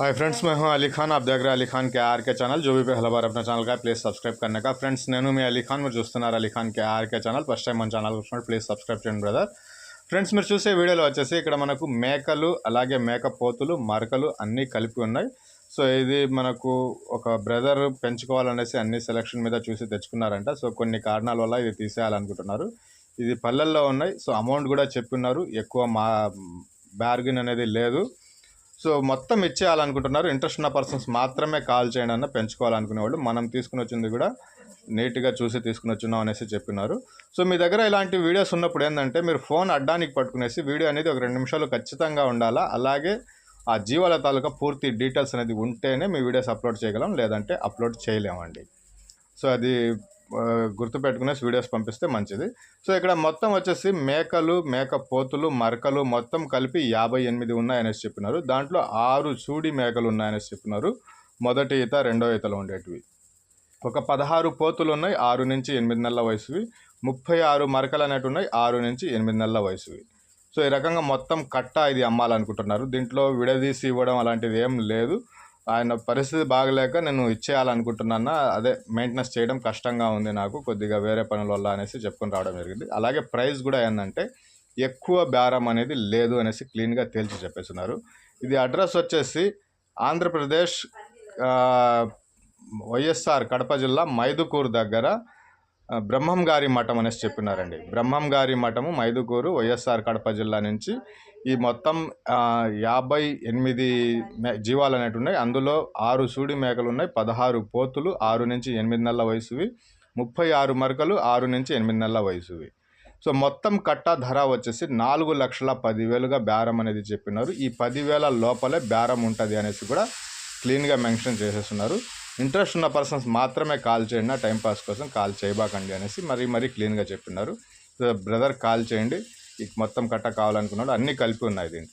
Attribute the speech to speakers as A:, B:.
A: Hi friends मैं हूं अली खान आप देख रहे हैं अली खान के आर के ఛానల్ जो भी पहला बार अपना ఛానల్ का ప్లీజ్ సబ్స్క్రైబ్ करने का ఫ్రెండ్స్ నేను మీ అలీ ఖాన్ మీరు చూస్తున్నారు Ali Khan K R K channel first time మన ఛానల్ వచ్చినప్పుడు ప్లీజ్ సబ్స్క్రైబ్ చేయండి బ్రదర్ ఫ్రెండ్స్ మీరు చూసే వీడియోలో వచ్చేసి ఇక్కడ మనకు మేకలు అలాగే మేక పోతులు మరకలు అన్నీ కలిపి ఉన్నాయి సో ఇది మనకు ఒక బ్రదర్ పెంచుకోవాలనేసి అన్ని సెలక్షన్ మీద చూసి తెచ్చుకున్నారంట సో కొన్ని కారణాల వల్ల ఇది తీసేయాలనుకుంటున్నారు ఇది పల్లెల్లో ఉన్నాయి సో అమౌంట్ కూడా చెప్పున్నారు ఎక్కువ మా బార్గిన్ అనేది లేదు సో మొత్తం ఇచ్చేయాలనుకుంటున్నారు. ఇంట్రెస్ట్ ఉన్న పర్సన్స్ మాత్రమే కాల్ చేయండి అన్న పెంచుకోవాలనుకునే వాళ్ళు మనం తీసుకుని వచ్చింది కూడా నీట్గా చూసి తీసుకుని వచ్చున్నాం అనేసి చెప్పినారు. సో మీ దగ్గర ఇలాంటి వీడియోస్ ఉన్నప్పుడు ఏంటంటే మీరు ఫోన్ అడ్డానికి పట్టుకునేసి వీడియో అనేది ఒక రెండు నిమిషాలు ఖచ్చితంగా ఉండాలా? అలాగే ఆ జీవాల తాలూకా పూర్తి డీటెయిల్స్ అనేది ఉంటేనే మీ వీడియోస్ అప్లోడ్ చేయగలం లేదంటే అప్లోడ్ చేయలేమండి. సో అది గుర్తుపెట్టుకునేసి వీడియోస్ పంపిస్తే మంచిది. సో ఇక్కడ మొత్తం వచ్చేసి మేకలు మేక పోతులు మరకలు మొత్తం కలిపి యాభై ఎనిమిది ఉన్నాయనేసి చెప్పినారు. దాంట్లో ఆరు చూడి మేకలు ఉన్నాయనేసి చెప్పినారు. మొదటి ఈత రెండో ఈతలో ఉండేటివి. ఒక పదహారు పోతులు ఉన్నాయి ఆరు నుంచి ఎనిమిది నెలల వయసువి. ముప్పై ఆరు మరకలు అనేటివి ఉన్నాయి ఆరు నుంచి ఎనిమిది నెలల వయసువి. సో ఈ రకంగా మొత్తం కట్ట ఇది అమ్మాలనుకుంటున్నారు. దీంట్లో విడదీసి ఇవ్వడం అలాంటిది ఏం లేదు. ఆయన పరిస్థితి బాగలేక నేను ఇచ్చేయాలనుకుంటున్నాను అదే మెయింటెనెన్స్ చేయడం కష్టంగా ఉంది నాకు కొద్దిగా వేరే పనుల వల్ల అనేసి చెప్పుకొని రావడం జరిగింది. అలాగే ప్రైస్ కూడా ఏంటంటే ఎక్కువ బేరం అనేది లేదు అనేసి క్లీన్గా తేల్చి చెప్పేస్తున్నారు. ఇది అడ్రస్ వచ్చేసి ఆంధ్రప్రదేశ్ వైఎస్ఆర్ కడప జిల్లా మైదుకూరు దగ్గర బ్రహ్మం గారి మఠం అనేసి చెప్పినారండి. బ్రహ్మం గారి మఠము మైదుకూరు వైఎస్ఆర్ కడప జిల్లా నుంచి ఈ మొత్తం యాభై ఎనిమిది మే- జీవాలు అనేవి ఉన్నాయి. అందులో ఆరు సూడి మేకలు ఉన్నాయి. పదహారు పోతులు ఆరు నుంచి ఎనిమిది నెలల వయసువి ముప్పై ఆరు మరకలు ఆరు నుంచి ఎనిమిది నెలల వయసువి. సో మొత్తం కట్ట ధర వచ్చేసి నాలుగు లక్షల పదివేలుగా బేరం అనేది చెప్పినారు. ఈ పదివేల లోపలే బేరం ఉంటుంది అనేసి కూడా క్లీన్గా మెన్షన్ చేసేస్తున్నారు. ఇంట్రెస్ట్ ఉన్న పర్సన్స్ మాత్రమే కాల్ చేయండి నా టైంపాస్ కోసం కాల్ చేయబాకండి అనేసి మరీ మరీ క్లీన్గా చెప్పినారు. బ్రదర్ కాల్ చేయండి మొత్తం కట్ట కావాలనుకున్నాడు అన్నీ కలిపి ఉన్నాయి దీంట్లో.